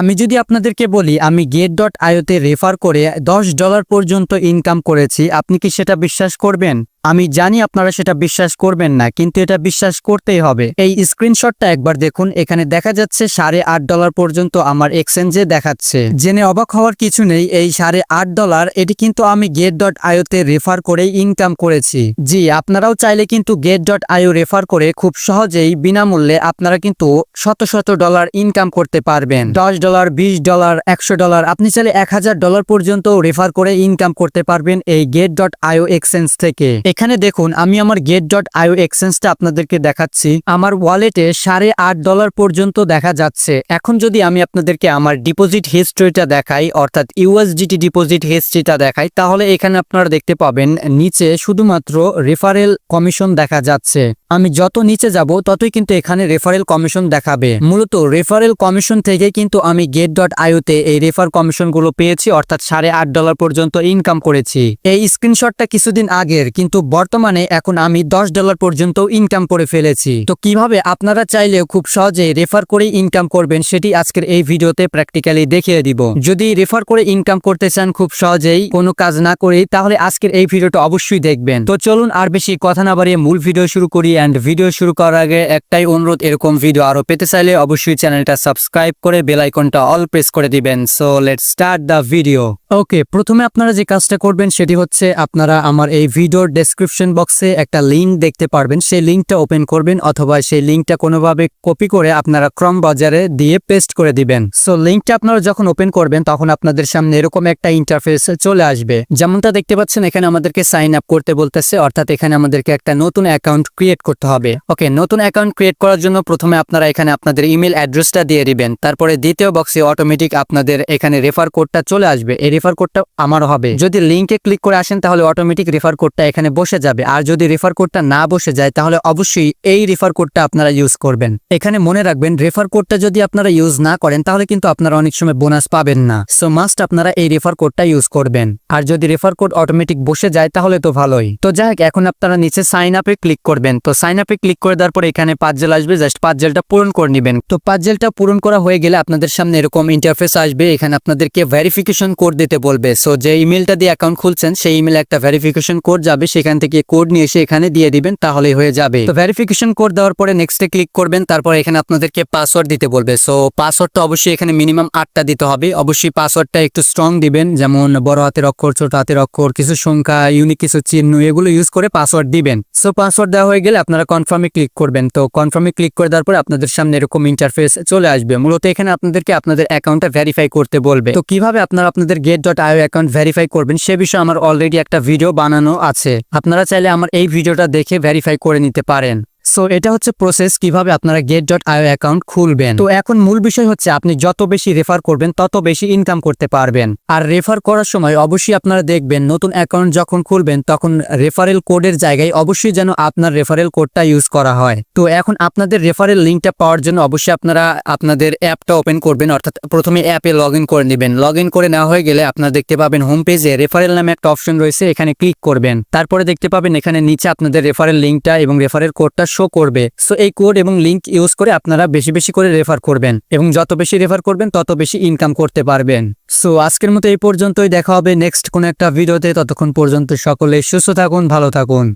আমি যদি আপনাদেরকে বলি, আমি গেট ডট আয়োতে রেফার করে দশ ডলার পর্যন্ত ইনকাম করেছি, আপনি কি সেটা বিশ্বাস করবেন? আমি জানি আপনারা সেটা বিশ্বাস করবেন না, কিন্তু এটা বিশ্বাস করতেই হবে। এই স্ক্রিনশটটা একবার দেখুন, এখানে দেখা যাচ্ছে সাড়ে আট ডলার পর্যন্ত আমার এক্সচেঞ্জে দেখাচ্ছে। জেনে অবাক হওয়ার কিছু নেই, এই সাড়ে আট ডলার, এটি কিন্তু আমি গেট ডট আইওতে রেফার করেই ইনকাম করেছি। জি, আপনারাও চাইলে কিন্তু গেট ডট আইও রেফার করে খুব সহজেই বিনামূল্যে আপনারা কিন্তু শত শত ডলার ইনকাম করতে পারবেন। দশ ডলার, বিশ ডলার, একশো ডলার, আপনি চাইলে এক হাজার ডলার পর্যন্ত রেফার করে ইনকাম করতে পারবেন এই গেট ডট আয়ো এক্সচেঞ্জ থেকে। এখানে দেখুন, আমি আমার গেট ডট আইও এক্সচেঞ্জটা আপনাদেরকে দেখাচ্ছি। আমার ওয়ালেটে সাড়ে আট ডলার পর্যন্ত দেখা যাচ্ছে। এখন যদি আমি আপনাদেরকে আমার ডিপোজিট হিস্ট্রিটা দেখাই, অর্থাৎ ইউএসডিটি ডিপোজিট হিস্ট্রিটা দেখাই, তাহলে এখানে আপনারা দেখতে পাবেন, নিচে শুধুমাত্র রেফারেল কমিশন দেখা যাচ্ছে। আমি যত নিচে যাব, ততই কিন্তু এখানে রেফারেল কমিশন দেখাবে। মূলত রেফারেল কমিশন থেকে কিন্তু আমি গেট ডট আইওতে এই রেফার কমিশনগুলো পেয়েছি, অর্থাৎ সাড়ে আট ডলার পর্যন্ত ইনকাম করেছি। এই স্ক্রিনশটটা কিছুদিন আগের, কিন্তু বর্তমানে এখন আমি দশ ডলার পর্যন্ত ইনকাম করে ফেলেছি। তো কীভাবে আপনারা চাইলেও খুব সহজে রেফার করে ইনকাম করবেন, সেটি আজকের এই ভিডিওতে প্র্যাকটিক্যালি দেখিয়ে দিব। যদি রেফার করে ইনকাম করতে চান খুব সহজেই কোনো কাজ না করেই, তাহলে আজকের এই ভিডিওটা অবশ্যই দেখবেন। তো চলুন আর বেশি কথা না বাড়িয়ে মূল ভিডিও শুরু করি। অ্যান্ড ভিডিও শুরু করার আগে একটাই অনুরোধ, এরকম ভিডিও আরও পেতে চাইলে অবশ্যই চ্যানেলটা সাবস্ক্রাইব করে বেল আইকনটা অল প্রেস করে দিবেন। So let start the video okay প্রথমে আপনারা যে কাজটা করবেন সেটি হচ্ছে আপনারা আমার এই ভিডিওর ডেসক্রিপশন বক্সে একটা লিঙ্ক দেখতে পারবেন। সেই লিঙ্কটা ওপেন করবেন অথবা সেই লিঙ্কটা কোনোভাবে কপি করে আপনারা ক্রম বাজারে দিয়ে পেস্ট করে দিবেন। সো লিঙ্কটা আপনারা যখন ওপেন করবেন, তখন আপনাদের সামনে এরকম একটা ইন্টারফেস চলে আসবে। যেমনটা দেখতে পাচ্ছেন, এখানে আমাদেরকে সাইন আপ করতে বলতেছে, অর্থাৎ এখানে আমাদেরকে একটা নতুন অ্যাকাউন্ট ক্রিয়েট করতে হবে। ওকে নতুন অ্যাকাউন্ট ক্রিয়েট করার জন্য প্রথমে আপনারা এখানে আপনাদের ইমেল অ্যাড্রেসটা দিয়ে দিবেন। তারপরে দ্বিতীয় বক্সে অটোমেটিক আপনাদের এখানে রেফার কোডটা চলে আসবে। এই রেফার কোডটা আমার হবে। যদি লিঙ্কে ক্লিক করে আসেন, তাহলে অটোমেটিক রেফার কোডটা এখানে বসে যাবে। আর যদি রেফার কোডটা না বসে যায়, তাহলে অবশ্যই এই রেফার কোডটা আপনারা ইউজ করবেন। এখানে মনে রাখবেন রেফার কোডটা যদি আপনারা ইউজ না করেন, তাহলে কিন্তু আপনারা অনেক সময় বোনাস পাবেন না। সো মাস্ট আপনারা এই রেফার কোডটা ইউজ করবেন। আর যদি রেফার কোড অটোমেটিক বসে যায়, তাহলে তো ভালোই। তো যাই এখন আপনারা নিচে সাইন আপে ক্লিক করবেন। তো সাইন আপে ক্লিক করে দেওয়ার পরে এখানে পাঁচজেল আসবে জাস্ট পাঁচজেলটা পূরণ করে নেবেন। তো পাঁচজেলটা পূরণ করা হয়ে গেলে আপনাদের সামনে এরকম ইন্টারফেস আসবে, এখানে আপনাদেরকে ভেরিফিকেশন কোড দিতে বলবে। সো যে ইমেলটা দিয়ে অ্যাকাউন্ট খুলছেন, সেই ইমেলে একটা ভেরিফিকেশন কোড যাবে, সেখান থেকে কোড নিয়ে এসে এখানে দিয়ে দিবেন তাহলেই হয়ে যাবে। তো ভেরিফিকেশন কোড দেওয়ার পরে নেক্সটে ক্লিক করবেন, তারপর এখানে আপনাদেরকে পাসওয়ার্ড দিতে বলবে। সো পাসওয়ার্ডটা অবশ্যই এখানে মিনিমাম আটটা দিতে হবে। অবশ্যই পাসওয়ার্ডটা একটু স্ট্রং দিবেন, যেমন বড় হাতের অক্ষর, ছোট হাতের অক্ষর, কিছু সংখ্যা ইউনিক কিছু চিহ্ন, এগুলো ইউজ করে পাসওয়ার্ড দিবেন। সো পাসওয়ার্ড দেওয়া হয়ে গেলে আপনারা কনফার্মে ক্লিক করবেন। তো কনফার্মে ক্লিক করে দেওয়ার পরে আপনাদের সামনে এরকম ইন্টারফেস চলে আসবে। মূলত এখানে আপনাদেরকে আপনাদের অ্যাকাউন্টটা ভেরিফাই করতে বলবে। তো কীভাবে আপনারা আপনাদের gate dot IO account verify করবেন সে বিষয়ে আমার অলরেডি একটা ভিডিও বানানো আছে। আপনারা চাইলে আমার এই ভিডিওটা দেখে ভেরিফাই করে নিতে পারেন। সো এটা হচ্ছে প্রসেস কীভাবে আপনারা গেট ডট আইও অ্যাকাউন্ট খুলবেন। তো এখন মূল বিষয় হচ্ছে আপনি যত বেশি রেফার করবেন, তত বেশি ইনকাম করতে পারবেন। আর রেফার করার সময় অবশ্যই আপনারা দেখবেন, নতুন অ্যাকাউন্ট যখন খুলবেন, তখন রেফারেল কোডের জায়গায় অবশ্যই যেন আপনার রেফারেল কোডটা ইউজ করা হয়। তো এখন আপনাদের রেফারেল লিঙ্কটা পাওয়ার জন্য অবশ্যই আপনারা আপনাদের অ্যাপটা ওপেন করবেন, অর্থাৎ প্রথমে অ্যাপে লগ করে নেবেন। লগ করে নেওয়া হয়ে গেলে আপনারা দেখতে পাবেন হোম পেজে রেফারেল নামে একটা অপশন রয়েছে, এখানে ক্লিক করবেন। তারপরে দেখতে পাবেন এখানে নিচে আপনাদের রেফারেল লিঙ্কটা এবং রেফারেল কোডটা শো করবে। সো এই কোড এবং লিঙ্ক ইউজ করে আপনারা বেশি বেশি করে রেফার করবেন এবং যত বেশি রেফার করবেন, তত বেশি ইনকাম করতে পারবেন। সো আজকের মতো এই পর্যন্তই। দেখা হবে নেক্সট কোনো একটা ভিডিওতে ততক্ষণ পর্যন্ত সকলে সুস্থ থাকুন, ভালো থাকুন।